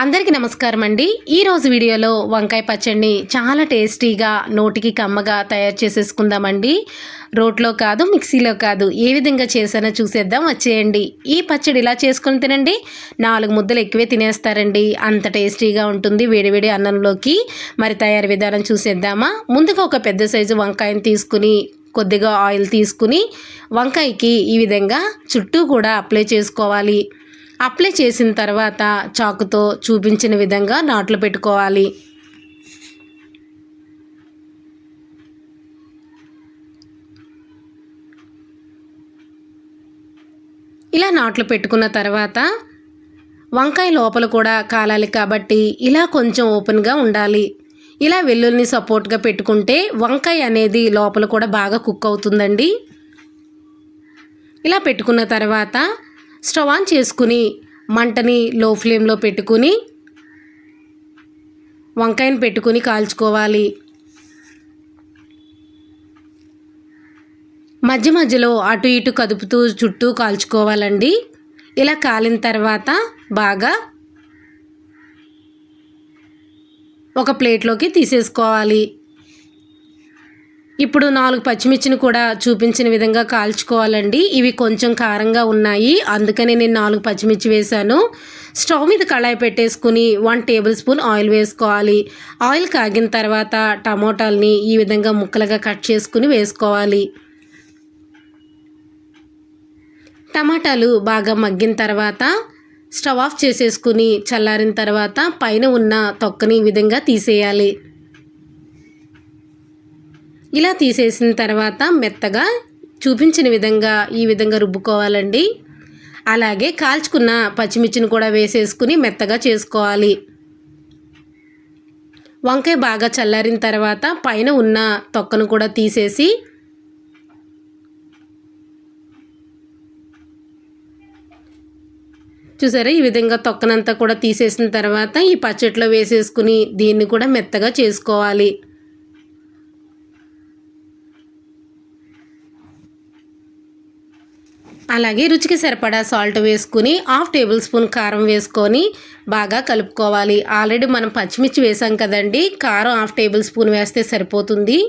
అందరికీ నమస్కారం అండి. ఈరోజు వీడియోలో వంకాయ పచ్చడిని చాలా టేస్టీగా నోటికి కమ్మగా తయారు చేసేసుకుందామండి. రోట్లో కాదు మిక్సీలో కాదు ఏ విధంగా చేసానో చూసేద్దాం వచ్చేయండి. ఈ పచ్చడి ఇలా చేసుకుని తినండి? నాలుగు ముద్దలు ఎక్కువే తినేస్తారండి. అంత టేస్టీగా ఉంటుంది వేడివేడి అన్నంలోకి. మరి తయారు విధానం చూసేద్దామా? ముందుగా ఒక పెద్ద సైజు వంకాయని తీసుకుని కొద్దిగా ఆయిల్ తీసుకుని వంకాయకి ఈ విధంగా చుట్టూ కూడా అప్లై చేసుకోవాలి. అప్లై చేసిన తర్వాత చాకుతో చూపించిన విధంగా నాట్లు పెట్టుకోవాలి. ఇలా నాట్లు పెట్టుకున్న తర్వాత వంకాయ లోపల కూడా కాలాలి కాబట్టి ఇలా కొంచెం ఓపెన్గా ఉండాలి. ఇలా వెల్లుల్ని సపోర్ట్గా పెట్టుకుంటే వంకాయ అనేది లోపల కూడా బాగా కుక్ అవుతుందండి. ఇలా పెట్టుకున్న తర్వాత స్టవ్ ఆన్ చేసుకుని మంటని లో ఫ్లేమ్లో పెట్టుకుని వంకాయని పెట్టుకుని కాల్చుకోవాలి. మధ్య మధ్యలో అటు ఇటు కదుపుతూ చుట్టూ కాల్చుకోవాలండి. ఇలా కాలిన తర్వాత బాగా ఒక ప్లేట్లోకి తీసేసుకోవాలి. ఇప్పుడు నాలుగు పచ్చిమిర్చిని కూడా చూపించిన విధంగా కాల్చుకోవాలండి. ఇవి కొంచెం కారంగా ఉన్నాయి. అందుకని నేను నాలుగు పచ్చిమిర్చి వేశాను. స్టవ్ మీద కళాయి పెట్టేసుకుని వన్ టేబుల్ స్పూన్ ఆయిల్ వేసుకోవాలి. ఆయిల్ కాగిన తర్వాత టమోటాలని ఈ విధంగా ముక్కలుగా కట్ చేసుకుని వేసుకోవాలి. టమాటాలు బాగా మగ్గిన తర్వాత స్టవ్ ఆఫ్ చేసేసుకుని చల్లారిన తర్వాత పైన ఉన్న తొక్కని ఈ విధంగా తీసేయాలి. ఇలా తీసేసిన తర్వాత మెత్తగా చూపించిన విధంగా ఈ విధంగా రుబ్బుకోవాలండి. అలాగే కాల్చుకున్న పచ్చిమిర్చిని కూడా వేసేసుకుని మెత్తగా చేసుకోవాలి. వంకాయ బాగా చల్లారిన తర్వాత పైన ఉన్న తొక్కను కూడా తీసేసి చూసారా? ఈ విధంగా తొక్కనంతా కూడా తీసేసిన తర్వాత ఈ పచ్చట్లో వేసేసుకుని దీన్ని కూడా మెత్తగా చేసుకోవాలి. అలాగే రుచికి సరిపడా సాల్ట్ వేసుకుని హాఫ్ టేబుల్ స్పూన్ కారం వేసుకొని బాగా కలుపుకోవాలి. ఆల్రెడీ మనం పచ్చిమిర్చి వేసాం కదండి. కారం హాఫ్ టేబుల్ స్పూన్ వేస్తే సరిపోతుంది.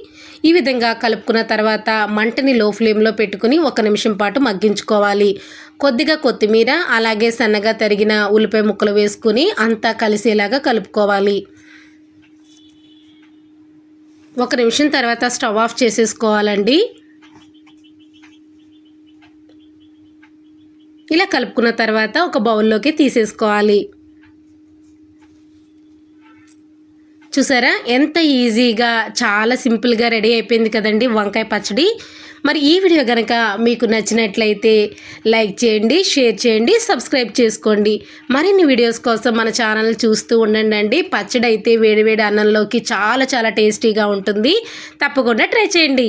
ఈ విధంగా కలుపుకున్న తర్వాత మంటని లో ఫ్లేమ్లో పెట్టుకుని ఒక నిమిషం పాటు మగ్గించుకోవాలి. కొద్దిగా కొత్తిమీర అలాగే సన్నగా తరిగిన ఉల్లిపాయ ముక్కలు వేసుకుని అంతా కలిసేలాగా కలుపుకోవాలి. ఒక నిమిషం తర్వాత స్టవ్ ఆఫ్ చేసేసుకోవాలండి. ఇలా కలుపుకున్న తర్వాత ఒక బౌల్లోకి తీసేసుకోవాలి. చూసారా? ఎంత ఈజీగా చాలా సింపుల్గా రెడీ అయిపోయింది కదండి వంకాయ పచ్చడి. మరి ఈ వీడియో కనుక మీకు నచ్చినట్లయితే లైక్ చేయండి షేర్ చేయండి సబ్స్క్రైబ్ చేసుకోండి. మరిన్ని వీడియోస్ కోసం మన ఛానల్ చూస్తూ ఉండండి. అండి పచ్చడి అయితే వేడివేడి అన్నంలోకి చాలా చాలా టేస్టీగా ఉంటుంది. తప్పకుండా ట్రై చేయండి.